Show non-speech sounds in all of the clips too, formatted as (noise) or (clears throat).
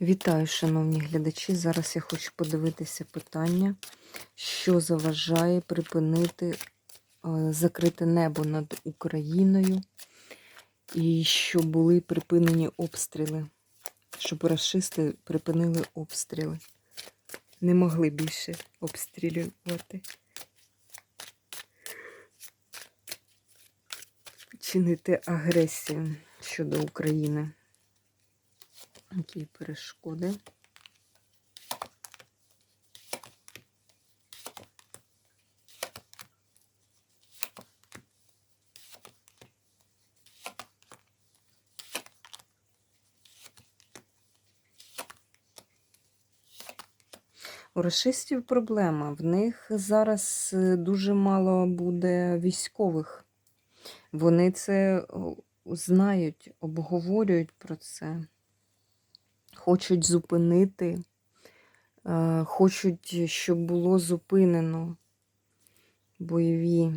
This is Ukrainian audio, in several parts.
Вітаю, шановні глядачі. Зараз я хочу подивитися питання, що заважає припинити е, закрите небо над Україною і щоб були припинені обстріли, щоб расисти припинили обстріли. Не могли більше обстрілювати. Чинити агресію щодо України. Які перешкоди? У расистів проблема. В них зараз е, дуже мало буде військових. Вони це знають, обговорюють про це хочуть зупинити, е, хочуть, щоб було зупинено бойові.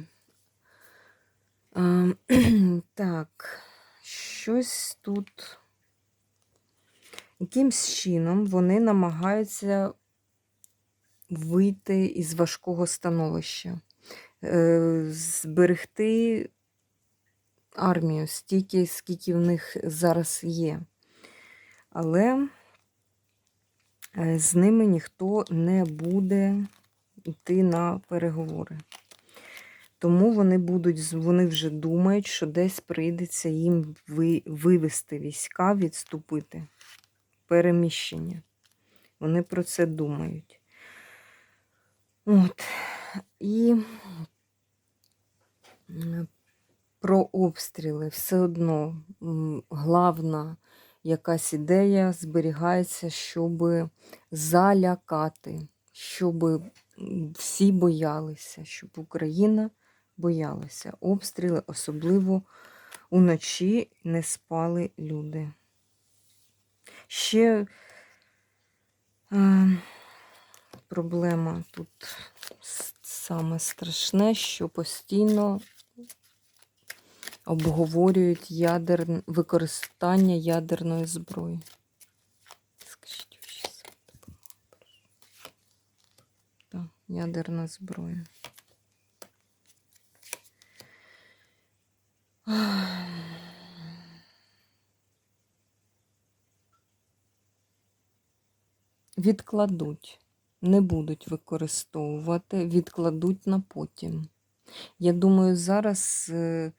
Е, (clears throat) Так, щось тут. Якимсь чином вони намагаються вийти із важкого становища, е, зберегти армію стільки, скільки в них зараз є. Але Е, з ними ніхто не буде йти на переговори. Тому вони будуть, вони вже думають, що десь прийдеться їм вивести війська, відступити, переміщення. Вони про це думають. От. І про обстріли все одно главна якась ідея зберігається, щоб залякати, щоб всі боялися, щоб Україна боялася. Обстріли, особливо уночі не спали люди. Ще е, проблема тут саме страшне, що постійно обговорюють ядер... використання ядерної зброї. Скажіть, Так, ядерна зброя. Відкладуть, не будуть використовувати, відкладуть на потім. Я думаю, зараз е,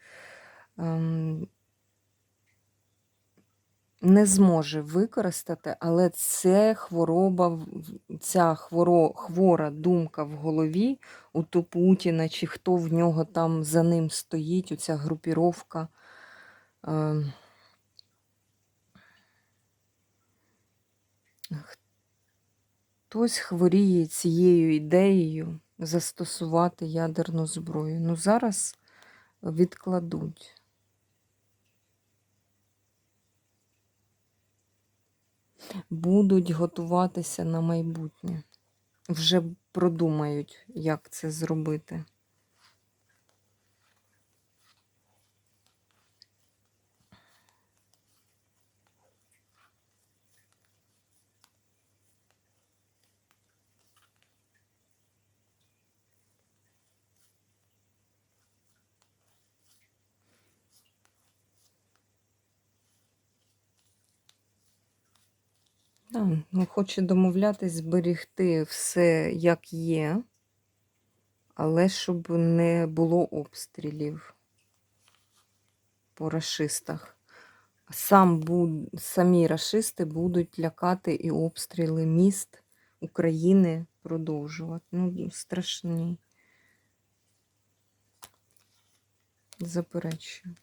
не зможе використати, але це хвороба, ця хворо, хвора думка в голові у ту Путіна, чи хто в нього там за ним стоїть, оця групіровка. Ем, хтось хворіє цією ідеєю застосувати ядерну зброю. Ну, зараз відкладуть. Будуть готуватися на майбутнє. Вже продумають, як це зробити. Да, ну, Хоче домовлятись, зберігти все, як є, але щоб не було обстрілів по расистах. Сам буд... Самі расисти будуть лякати і обстріли міст України продовжувати. Ну, страшні. Заперечую.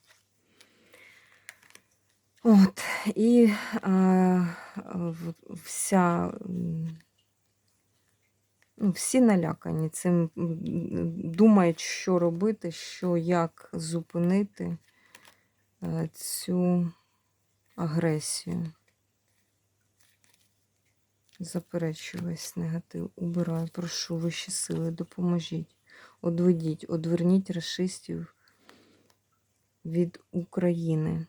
От, і а, вся, ну, всі налякані цим думають, що робити, що як зупинити цю агресію. Заперечую весь негатив, убираю, прошу вищі сили, допоможіть, одведіть, одверніть расистів від України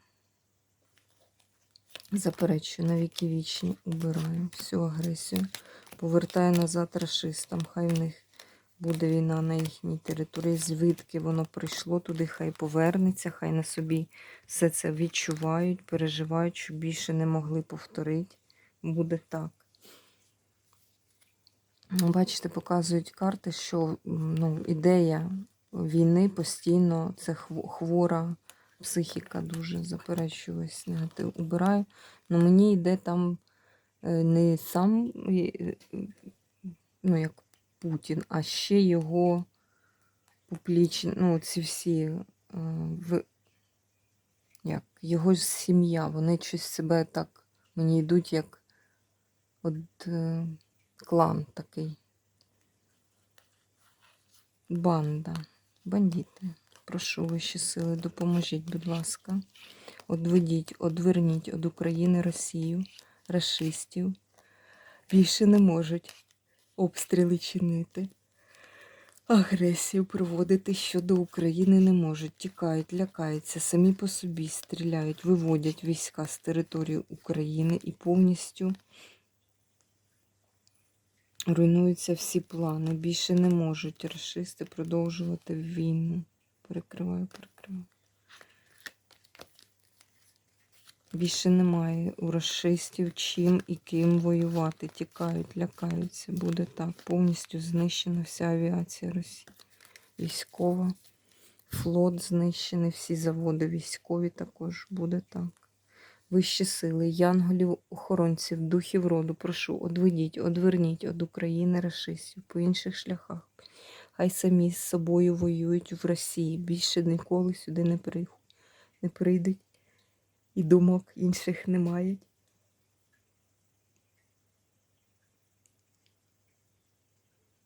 Заперечую на віки вічні, убираю всю агресію. Повертаю назад рашистам. Хай в них буде війна на їхній території. Звідки воно прийшло туди, хай повернеться, хай на собі все це відчувають, переживають, щоб більше не могли повторити. Буде так. Ну, Бачите, показують карти, що ну, ідея війни постійно це хвора психіка дуже заперечую ось негатив. Убираю. Ну мені йде там е, не сам е, ну, як Путін, а ще його публічні, ну, ці всі е, в, як, його сім'я, вони щось себе так мені йдуть як от, клан такий. Банда, бандити. Прошу вищі сили, допоможіть, будь ласка. Одведіть, одверніть від України Росію, расистів. Більше не можуть обстріли чинити. Агресію проводити щодо України не можуть. Тікають, лякаються, самі по собі стріляють, виводять війська з території України і повністю руйнуються всі плани. Більше не можуть расисти продовжувати війну. Перекриваю, перекриваю. Більше немає у расистів чим і ким воювати. Тікають, лякаються. Буде так. Повністю знищена вся авіація Росії. Військова. Флот знищений, всі заводи військові також буде так. Вищі сили, янголів, охоронців, духів роду, прошу, одведіть, одверніть від України расистів по інших шляхах. Хай самі з собою воюють в Росії. Більше ніколи сюди не прийдуть. Не прийдуть. І думок інших не мають.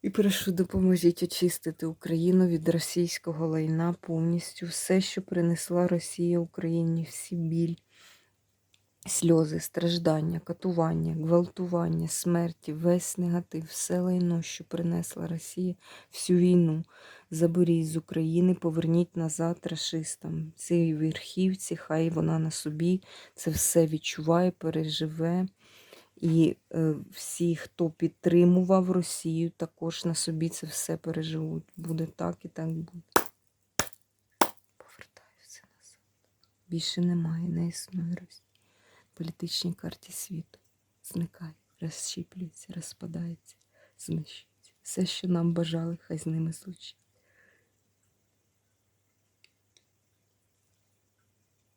І прошу, допоможіть очистити Україну від російського лайна повністю. Все, що принесла Росія Україні, всі біль, сльози, страждання, катування, гвалтування, смерті, весь негатив, все лайно, що принесла Росія, всю війну. Заберіть з України, поверніть назад расистам. Цій верхівці, хай вона на собі це все відчуває, переживе. І е, всі, хто підтримував Росію, також на собі це все переживуть. Буде так і так буде. Повертаю все назад. Більше немає, не існує Росії. Політичній карті світу зникає, розщіплюється, розпадається, знищується. Все, що нам бажали, хай з ними случить.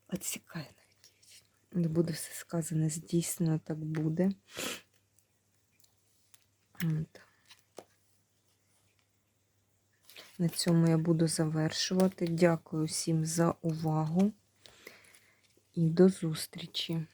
Отсікає навіть. Не буде все сказане, здійснено так буде. От. На цьому я буду завершувати. Дякую всім за увагу і до зустрічі!